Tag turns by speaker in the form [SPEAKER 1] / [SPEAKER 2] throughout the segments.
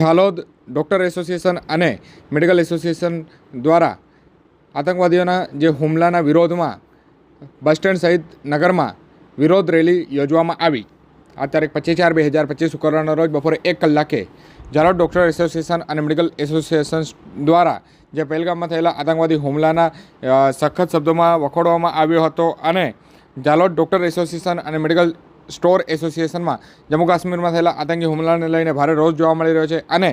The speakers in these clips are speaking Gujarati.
[SPEAKER 1] હાલોદ ડૉક્ટર એસોસિએશન અને મેડિકલ એસોસિએશન દ્વારા આતંકવાદીઓના જે હુમલાના વિરોધમાં બસ સ્ટેન્ડ સહિત નગરમાં વિરોધ રેલી યોજવામાં આવી. આ તારીખ પચીસ ચાર બે હજાર પચીસ શુક્રવારના રોજ બપોરે એક કલાકે ઝાલોદ ડૉક્ટર એસોસિએશન અને મેડિકલ એસોસિએશન દ્વારા જે પહેલગામમાં થયેલા આતંકવાદી હુમલાના સખત શબ્દોમાં વખોડવામાં આવ્યો હતો અને ઝાલોદ ડૉક્ટર એસોસિએશન અને મેડિકલ સ્ટોર એસોસિએશનમાં જમ્મુ કાશ્મીરમાં થયેલા આતંકી હુમલાને લઈને ભારે રોષ જોવા મળી રહ્યો છે અને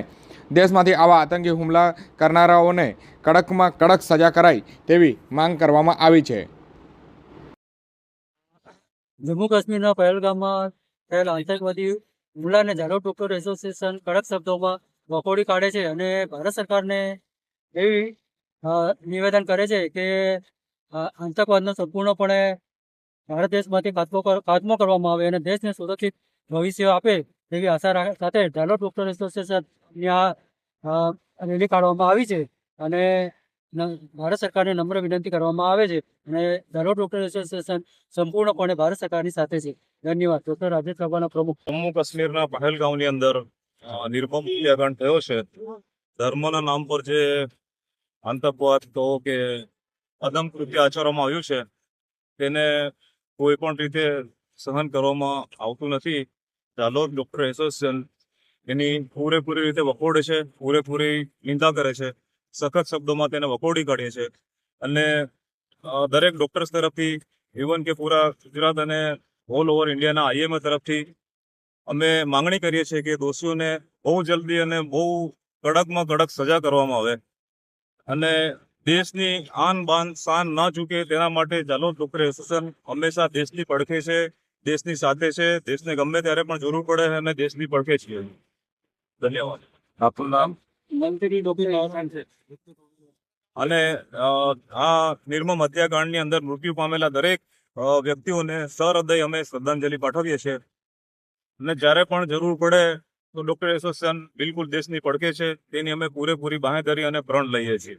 [SPEAKER 1] દેશમાંથી આવા આતંકી હુમલા કરનારાઓને કડકમાં કડક સજા કરાય તેવી માંગ કરવામાં આવી છે.
[SPEAKER 2] જમ્મુ કાશ્મીરના પહેલગામમાં થયેલા આતંકવાદી હુમલાને ઝાલોદ ડોક્ટર એસોસિએશન કડક શબ્દોમાં વખોડી કાઢે છે અને ભારત સરકારને એવી નિવેદન કરે છે કે આતંકવાદનો સંપૂર્ણપણે ભારત દેશમાંથી ખાત્મો કર- કરવામાં આવે અને દેશને સુરક્ષિત ભવિષ્ય આપે તેવી આશા સાથે ઝાલોદ ડોક્ટર એસોસિએશનની આ રેલી કાઢવામાં આવી છે અને ભારત સરકારને નમ્ર વિનંતી કરવામાં આવે છે અને ઝાલોદ ડોક્ટર એસોસિએશન સંપૂર્ણપણે ભારત સરકારની સાથે છે. ધન્યવાદ. ડોક્ટર રાજેશ સભાના પ્રમુખ.
[SPEAKER 3] જમ્મુ કાશ્મીરના પહેલગાંવની અંદર નિર્મમ હત્યાકાંડ થયો છે. ધર્મના નામ પર જે આતંકવાદ કહો કે અદમ કૃત્ય આચરવામાં આવ્યું છે, તેને કોઈ પણ રીતે સહન કરવામાં આવતું નથી. ઝાલોદ ડોક્ટર એસોસિએશન એની પૂરેપૂરી રીતે વખોડે છે, પૂરેપૂરી નિંદા કરે છે, સખત શબ્દોમાં તેને વખોડી કાઢે છે. અને દરેક ડોક્ટર્સ તરફથી ઇવન કે પૂરા ગુજરાત અને ઓલ ઓવર ઇન્ડિયાના આઈએમએ તરફથી, અમે માંગણી કરીએ છીએ કે દોષીઓને બહુ જલ્દી અને બહુ કડકમાં કડક સજા કરવામાં આવે. અને દેશની આન બાન શાન ના ચૂકે તેના માટે ઝાલોદ ડુકરે એસોસિએશન હંમેશા દેશની પડખે છે દેશની સાથે છે દેશને ગમે ત્યારે પણ જરૂર પડે અને દેશની પડખે છીએ. ધન્યવાદ. આપનું નામ?
[SPEAKER 2] મંત્રી ડોક્ટર
[SPEAKER 3] અને આ નિર્મમ હત્યાકાંડની અંદર મૃત્યુ પામેલા દરેક વ્યક્તિઓને સહૃદય અમે શ્રદ્ધાંજલિ પાઠવીએ છીએ. અને જ્યારે પણ જરૂર પડે તો ડોક્ટર એસોસિએશન બિલકુલ દેશની પડકે છે તેની અમે પૂરેપૂરી બાહેધરી અને પ્રણ લઈએ છીએ.